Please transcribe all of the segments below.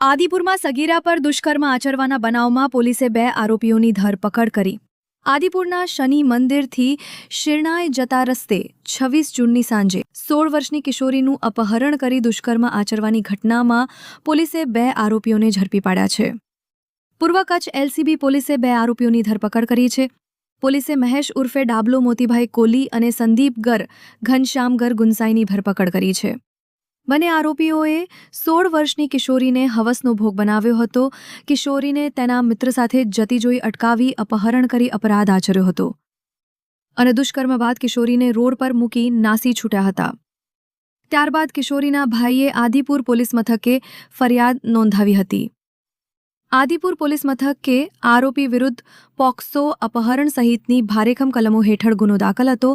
આદિપુરમાં સગીરા પર દુષ્કર્મ આચરવાના બનાવમાં પોલીસે બે આરોપીઓની ધરપકડ કરી. આદિપુરના શનિ મંદિરથી શિરણાઈ જતા રસ્તે છવ્વીસ જૂનની સાંજે સોળ વર્ષની કિશોરીનું અપહરણ કરી દુષ્કર્મ આચરવાની ઘટનામાં પોલીસે બે આરોપીઓને ઝડપી પાડ્યા છે. પૂર્વ કચ્છ એલસીબી પોલીસે બે આરોપીઓની ધરપકડ કરી છે. પોલીસે મહેશ ઉર્ફે ડાબલો મોતીભાઈ કોલી અને સંદીપ ગર ઘનશ્યામ ગુંસાઈની ધરપકડ કરી છે. બંને આરોપીઓએ સોળ વર્ષની કિશોરીને હવસનો ભોગ બનાવ્યો હતો. કિશોરીને તેના મિત્ર સાથે જતી જોઈ અટકાવી, અપહરણ કરી અપરાધ આચર્યો હતો. અને દુષ્કર્મ બાદ કિશોરીને રોડ પર મૂકી નાસી છૂટ્યા હતા. ત્યારબાદ કિશોરીના ભાઈએ આદિપુર પોલીસ મથકે ફરિયાદ નોંધાવી હતી. આદિપુર પોલીસ મથકે આરોપી વિરુદ્ધ પોક્સો અપહરણ સહિતની ભારેખમ કલમો હેઠળ ગુનો દાખલ હતો,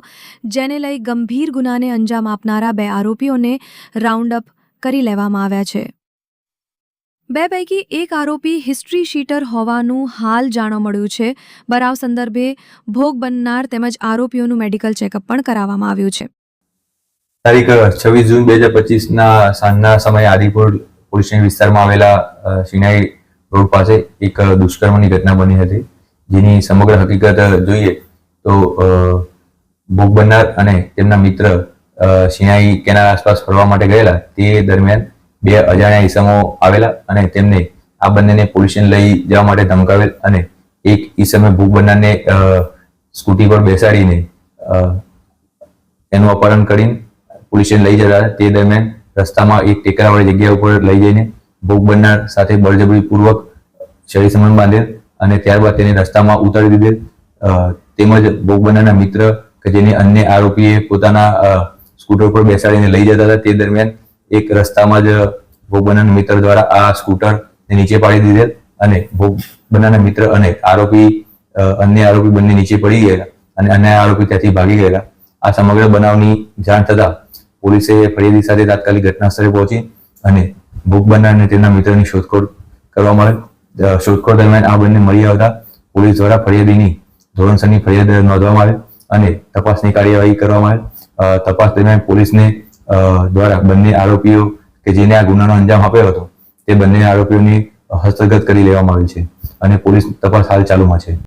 જેને લઈ ગંભીર ગુનાને અંજામ આપનારા બે આરોપીઓને રાઉન્ડ અપ કરી લેવામાં આવ્યા છે. બે પૈકી એક આરોપી હિસ્ટ્રી શીટર હોવાનું હાલ જાણવા મળ્યું છે. બરાવ સંદર્ભે ભોગ બનનાર તેમજ આરોપીઓનું મેડિકલ ચેકઅપ પણ કરાવવામાં આવ્યું છે. તારીખ છવ્વીસ જૂન બે હજાર પચીસના સાંજના સમયે આદિપુર પોલીસ વિસ્તારમાં આવેલા સિનાઈ રોડ પાસે એક દુષ્કર્મની ઘટના બની હતી. જેની સમગ્ર હકીકત જોઈએ તો ભોગ બનનાર અને તેમના મિત્ર સિનાઈ કેનાલ આસપાસ ફરવા માટે ગયેલા તે દરમિયાન બે અજાણ્યા ઈસમો આવેલા અને તેમને આ બંનેને પોલીસ લઈ જવા માટે ધમકાવેલ અને એક ઈસમે ભૂખ બનનારને સ્કૂટી પર બેસાડીને એનું અપહરણ કરીને પોલીસ લઈ જતા તે દરમિયાન રસ્તામાં એક ટેકરાવાળી જગ્યા ઉપર લઈ જઈને ભોગ બનનાર સાથે બળજબરીપૂર્વક શરીર સંબંધ બાંધેલ અને ત્યારબાદ તેને રસ્તામાં ઉતારી દીધેલ તેમજ ભોગ બનનારના મિત્ર કે જેને અન્ય આરોપીએ પોતાના સ્કૂટર પર બેસાડીને લઈ જતા હતા તે દરમિયાન એક રસ્તામાં જ ભોગ બનનારના મિત્ર દ્વારા આ સ્કૂટર નીચે પાડી દીધેલ અને ભોગ બનનારના મિત્ર અને આરોપી અન્ય આરોપી બંને નીચે પડી ગયેલા અને અન્ય આરોપી ત્યાંથી ભાગી ગયેલા. આ સમગ્ર બનાવની જાણ થતા પોલીસે ફરિયાદી સાથે તાત્કાલિક ઘટના સ્થળે પહોંચી અને ભોગ બનનાર અને તેના મિત્રની શોધખોળ કરવામાં આવે શોધખોળ દરમિયાન આ બંને મળી આવતા પોલીસ દ્વારા ફરિયાદીની ધોરણસરની ફરિયાદ નોંધવામાં આવે અને તપાસની કાર્યવાહી કરવામાં આવે તપાસ દરમિયાન પોલીસને દ્વારા બંને આરોપીઓ કે જેને આ ગુનાનો અંજામ આપ્યો હતો, તે બંને આરોપીઓની હસ્તગત કરી લેવામાં આવી છે અને પોલીસ તપાસ હાલ ચાલુમાં છે.